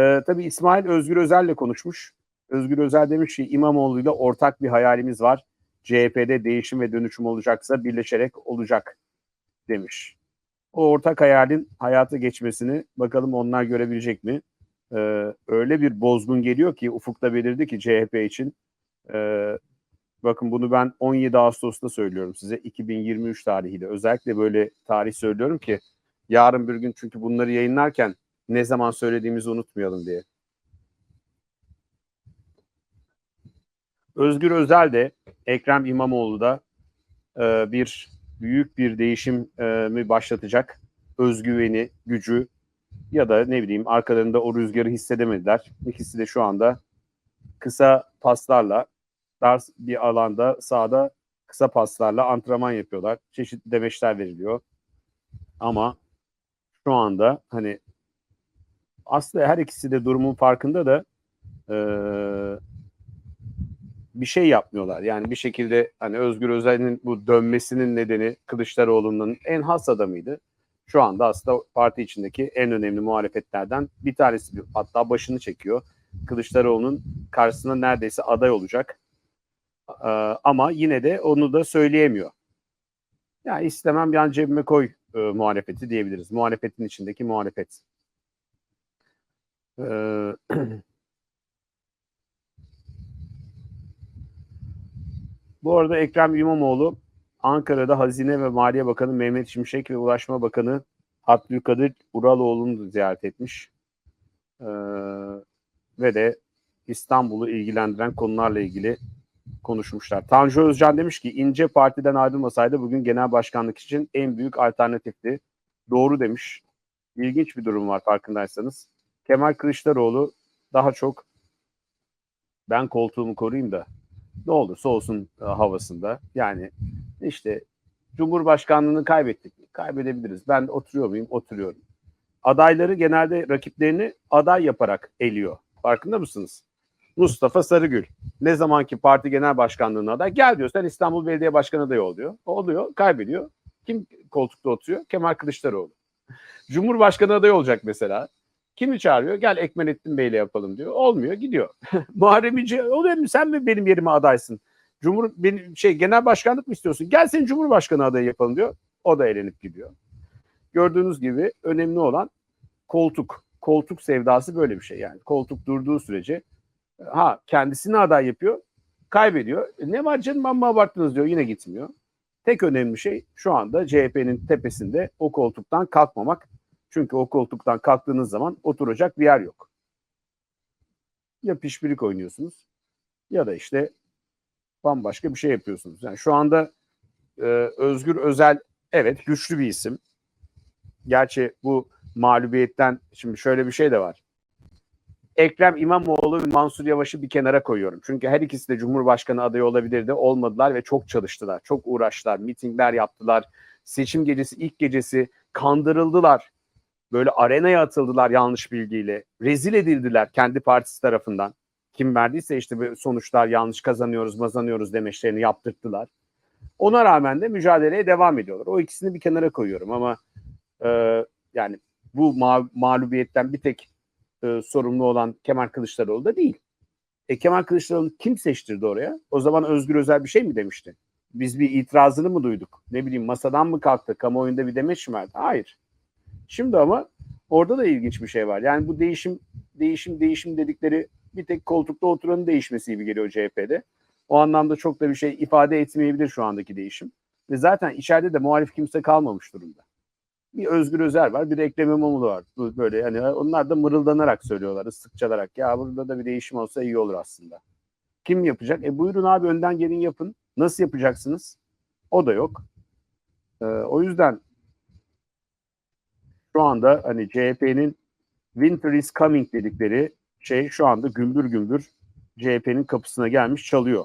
Ee, tabii İsmail Özgür Özel'le konuşmuş. Özgür Özel demiş ki İmamoğlu'yla ortak bir hayalimiz var. CHP'de değişim ve dönüşüm olacaksa birleşerek olacak demiş. O ortak hayalin hayata geçmesini bakalım onlar görebilecek mi? Ee, öyle bir bozgun geliyor ki ufukta belirdi ki CHP için. Ee, bakın bunu ben 17 Ağustos'ta söylüyorum size 2023 tarihiyle. Özellikle böyle tarih söylüyorum ki yarın bir gün çünkü bunları yayınlarken ne zaman söylediğimizi unutmayalım diye. Özgür Özel de Ekrem İmamoğlu da e, bir büyük bir değişim e, mi başlatacak özgüveni, gücü ya da ne bileyim arkalarında o rüzgarı hissedemediler. İkisi de şu anda kısa paslarla dar bir alanda sahada kısa paslarla antrenman yapıyorlar. Çeşitli demeçler veriliyor. Ama şu anda hani aslında her ikisi de durumun farkında da e, bir şey yapmıyorlar. Yani bir şekilde hani Özgür Özel'in bu dönmesinin nedeni Kılıçdaroğlu'nun en has adamıydı. Şu anda aslında parti içindeki en önemli muhalefetlerden bir tanesi. Hatta başını çekiyor. Kılıçdaroğlu'nun karşısına neredeyse aday olacak. Ee, ama yine de onu da söyleyemiyor. Yani istemem yan cebime koy e, muhalefeti diyebiliriz. Muhalefetin içindeki muhalefet. Ee, Bu arada Ekrem İmamoğlu Ankara'da Hazine ve Maliye Bakanı Mehmet Şimşek ve Ulaşma Bakanı Abdülkadir Uraloğlu'nu ziyaret etmiş. Ee, ve de İstanbul'u ilgilendiren konularla ilgili konuşmuşlar. Tanju Özcan demiş ki İnce Parti'den ayrılmasaydı bugün genel başkanlık için en büyük alternatifti. Doğru demiş. İlginç bir durum var farkındaysanız. Kemal Kılıçdaroğlu daha çok ben koltuğumu koruyayım da ne olursa olsun e, havasında. Yani işte Cumhurbaşkanlığını kaybettik. Kaybedebiliriz. Ben oturuyor muyum? Oturuyorum. Adayları genelde rakiplerini aday yaparak eliyor. Farkında mısınız? Mustafa Sarıgül. Ne zamanki parti genel başkanlığına aday gel diyor sen İstanbul Belediye Başkanı adayı ol diyor. Oluyor, kaybediyor. Kim koltukta oturuyor? Kemal Kılıçdaroğlu. Cumhurbaşkanı adayı olacak mesela. Kimi çağırıyor? Gel Ekmelettin Bey'le yapalım diyor. Olmuyor gidiyor. Muharrem İnce oluyor mu? Sen mi benim yerime adaysın? Cumhur benim şey genel başkanlık mı istiyorsun? Gel seni Cumhurbaşkanı adayı yapalım diyor. O da elenip gidiyor. Gördüğünüz gibi önemli olan koltuk. Koltuk sevdası böyle bir şey yani. Koltuk durduğu sürece ha kendisini aday yapıyor, kaybediyor. E ne var canım amma abarttınız diyor yine gitmiyor. Tek önemli şey şu anda CHP'nin tepesinde o koltuktan kalkmamak çünkü o koltuktan kalktığınız zaman oturacak bir yer yok. Ya pişpirik oynuyorsunuz ya da işte bambaşka bir şey yapıyorsunuz. Yani şu anda e, Özgür Özel evet güçlü bir isim. Gerçi bu mağlubiyetten şimdi şöyle bir şey de var. Ekrem İmamoğlu ve Mansur Yavaş'ı bir kenara koyuyorum. Çünkü her ikisi de Cumhurbaşkanı adayı olabilirdi. Olmadılar ve çok çalıştılar. Çok uğraştılar. Mitingler yaptılar. Seçim gecesi ilk gecesi kandırıldılar. Böyle arenaya atıldılar yanlış bilgiyle. Rezil edildiler kendi partisi tarafından. Kim verdiyse işte sonuçlar yanlış kazanıyoruz, mazanıyoruz demeçlerini yaptırttılar. Ona rağmen de mücadeleye devam ediyorlar. O ikisini bir kenara koyuyorum ama e, yani bu ma- mağlubiyetten bir tek e, sorumlu olan Kemal Kılıçdaroğlu da değil. E, Kemal Kılıçdaroğlu kim seçtirdi oraya? O zaman Özgür Özel bir şey mi demişti? Biz bir itirazını mı duyduk? Ne bileyim masadan mı kalktı? Kamuoyunda bir demeç mi verdi? Hayır. Şimdi ama orada da ilginç bir şey var. Yani bu değişim değişim değişim dedikleri bir tek koltukta oturanın değişmesi gibi geliyor CHP'de. O anlamda çok da bir şey ifade etmeyebilir şu andaki değişim. Ve zaten içeride de muhalif kimse kalmamış durumda. Bir Özgür Özer var, bir Ekrem İmamoğlu var. Böyle hani onlar da mırıldanarak söylüyorlar, ıslıkçalarak. Ya burada da bir değişim olsa iyi olur aslında. Kim yapacak? E buyurun abi önden gelin yapın. Nasıl yapacaksınız? O da yok. Ee, o yüzden şu anda hani CHP'nin winter is coming dedikleri şey şu anda gümbür gümbür CHP'nin kapısına gelmiş çalıyor.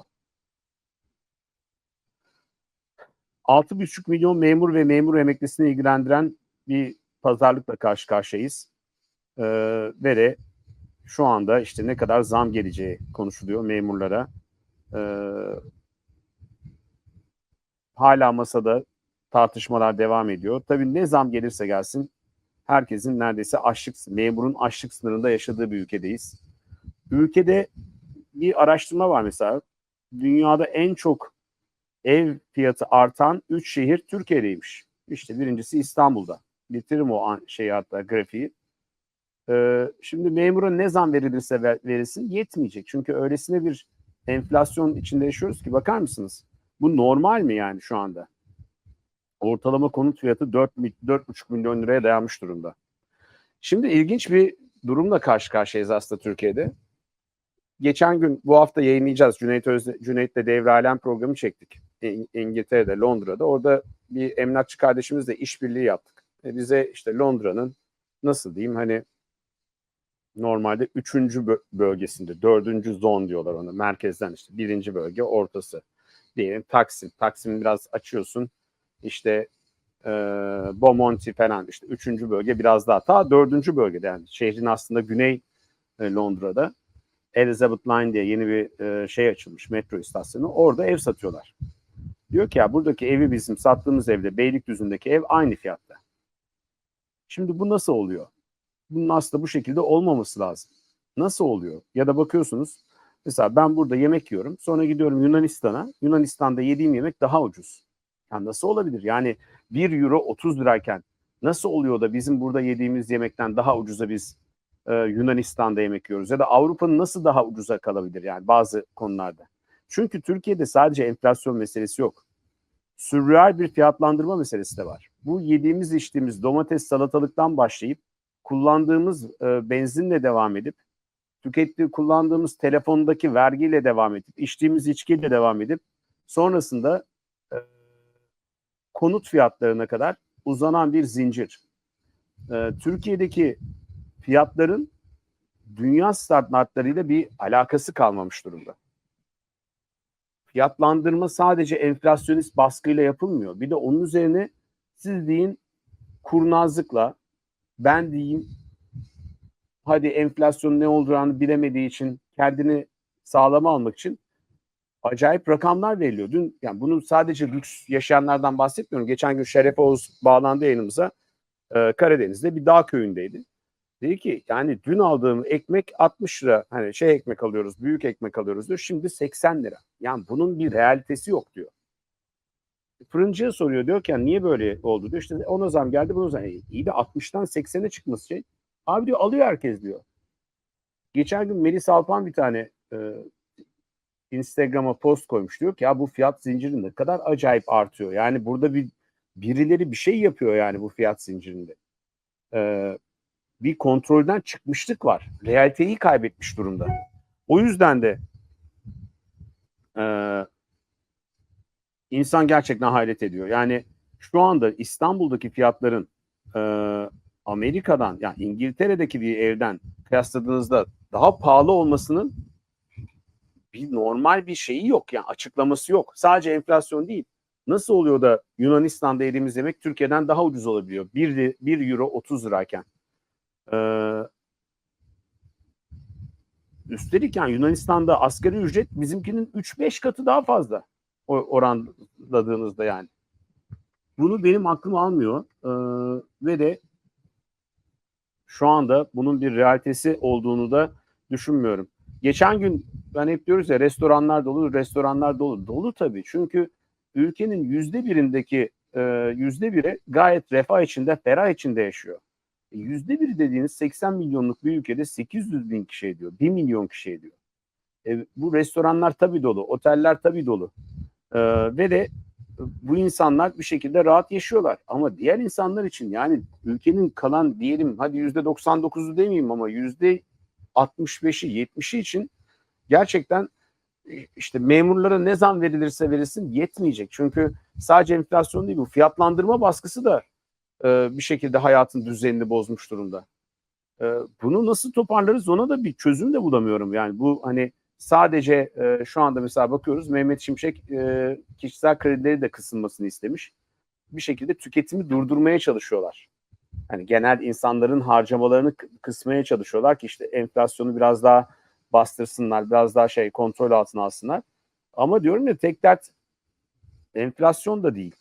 6,5 milyon memur ve memur emeklisini ilgilendiren bir pazarlıkla karşı karşıyayız. Ee, ve de şu anda işte ne kadar zam geleceği konuşuluyor memurlara. Ee, hala masada tartışmalar devam ediyor. Tabii ne zam gelirse gelsin herkesin neredeyse açlık, memurun açlık sınırında yaşadığı bir ülkedeyiz. Ülkede bir araştırma var mesela. Dünyada en çok ev fiyatı artan 3 şehir Türkiye'deymiş. İşte birincisi İstanbul'da. Bitiririm o an, şeyi hatta grafiği. Ee, şimdi memura ne zam verilirse ver- verilsin yetmeyecek. Çünkü öylesine bir enflasyon içinde yaşıyoruz ki bakar mısınız? Bu normal mi yani şu anda? Ortalama konut fiyatı 4, mi- 4,5 milyon liraya dayanmış durumda. Şimdi ilginç bir durumla karşı karşıyayız aslında Türkiye'de. Geçen gün bu hafta yayınlayacağız. Cüneyt Özde, Cüneyt'le Devre Alem programı çektik. İngiltere'de, Londra'da. Orada bir emlakçı kardeşimizle işbirliği yaptık. E bize işte Londra'nın nasıl diyeyim hani normalde üçüncü bö- bölgesinde, dördüncü zon diyorlar ona. Merkezden işte birinci bölge, ortası. Diyelim Taksim. Taksim'i biraz açıyorsun. İşte e, Bomonti falan işte üçüncü bölge biraz daha. Ta dördüncü bölgede yani şehrin aslında güney e, Londra'da. Elizabeth Line diye yeni bir e, şey açılmış metro istasyonu. Orada ev satıyorlar. Diyor ki ya buradaki evi bizim sattığımız evde Beylikdüzü'ndeki ev aynı fiyatta. Şimdi bu nasıl oluyor? Bunun aslında bu şekilde olmaması lazım. Nasıl oluyor? Ya da bakıyorsunuz mesela ben burada yemek yiyorum. Sonra gidiyorum Yunanistan'a. Yunanistan'da yediğim yemek daha ucuz. Ya nasıl olabilir? Yani 1 euro 30 lirayken nasıl oluyor da bizim burada yediğimiz yemekten daha ucuza biz e, Yunanistan'da yemek yiyoruz? Ya da Avrupa'nın nasıl daha ucuza kalabilir yani bazı konularda? Çünkü Türkiye'de sadece enflasyon meselesi yok. Sürreal bir fiyatlandırma meselesi de var. Bu yediğimiz içtiğimiz domates salatalıktan başlayıp kullandığımız e, benzinle devam edip tükettiği kullandığımız telefondaki vergiyle devam edip içtiğimiz içkiyle devam edip sonrasında konut fiyatlarına kadar uzanan bir zincir. E, Türkiye'deki fiyatların dünya standartlarıyla bir alakası kalmamış durumda. Fiyatlandırma sadece enflasyonist baskıyla yapılmıyor. Bir de onun üzerine siz deyin kurnazlıkla ben diyeyim hadi enflasyon ne olacağını bilemediği için kendini sağlama almak için acayip rakamlar veriliyor. Dün yani bunun sadece lüks yaşayanlardan bahsetmiyorum. Geçen gün Şeref Oğuz bağlandı yayınımıza. Ee, Karadeniz'de bir dağ köyündeydi. Dedi ki yani dün aldığım ekmek 60 lira. Hani şey ekmek alıyoruz, büyük ekmek alıyoruz diyor. Şimdi 80 lira. Yani bunun bir realitesi yok diyor. Fırıncıya soruyor diyor ki yani niye böyle oldu diyor. İşte ona zam geldi buna zam. E, iyi de 60'tan 80'e çıkması şey. Abi diyor alıyor herkes diyor. Geçen gün Melis Alpan bir tane e, Instagram'a post koymuş diyor ki ya bu fiyat zinciri ne kadar acayip artıyor. Yani burada bir birileri bir şey yapıyor yani bu fiyat zincirinde. Ee, bir kontrolden çıkmışlık var. Realiteyi kaybetmiş durumda. O yüzden de e, insan gerçekten hayret ediyor. Yani şu anda İstanbul'daki fiyatların e, Amerika'dan yani İngiltere'deki bir evden kıyasladığınızda daha pahalı olmasının bir normal bir şeyi yok yani açıklaması yok. Sadece enflasyon değil. Nasıl oluyor da Yunanistan'da yediğimiz yemek Türkiye'den daha ucuz olabiliyor? 1, 1 euro 30 lirayken. Ee, üstelik yani Yunanistan'da asgari ücret bizimkinin 3-5 katı daha fazla oranladığınızda yani. Bunu benim aklım almıyor Ee, ve de şu anda bunun bir realitesi olduğunu da düşünmüyorum. Geçen gün ben hep diyoruz ya restoranlar dolu, restoranlar dolu. Dolu tabii çünkü ülkenin yüzde birindeki e, yüzde biri gayet refah içinde, ferah içinde yaşıyor. E, Yüzde biri dediğiniz 80 milyonluk bir ülkede 800 bin kişi ediyor, 1 milyon kişi ediyor. E, bu restoranlar tabii dolu, oteller tabii dolu. E, ve de bu insanlar bir şekilde rahat yaşıyorlar. Ama diğer insanlar için yani ülkenin kalan diyelim hadi yüzde 99'u demeyeyim ama yüzde 65'i 70'i için gerçekten e, işte memurlara ne zam verilirse verilsin yetmeyecek. Çünkü sadece enflasyon değil bu fiyatlandırma baskısı da e, bir şekilde hayatın düzenini bozmuş durumda. E, bunu nasıl toparlarız ona da bir çözüm de bulamıyorum. Yani bu hani sadece e, şu anda mesela bakıyoruz Mehmet Şimşek e, kişisel kredileri de kısılmasını istemiş. Bir şekilde tüketimi durdurmaya çalışıyorlar. Hani genel insanların harcamalarını kı- kısmaya çalışıyorlar ki işte enflasyonu biraz daha bastırsınlar, biraz daha şey kontrol altına alsınlar. Ama diyorum ya tek dert enflasyon da değil.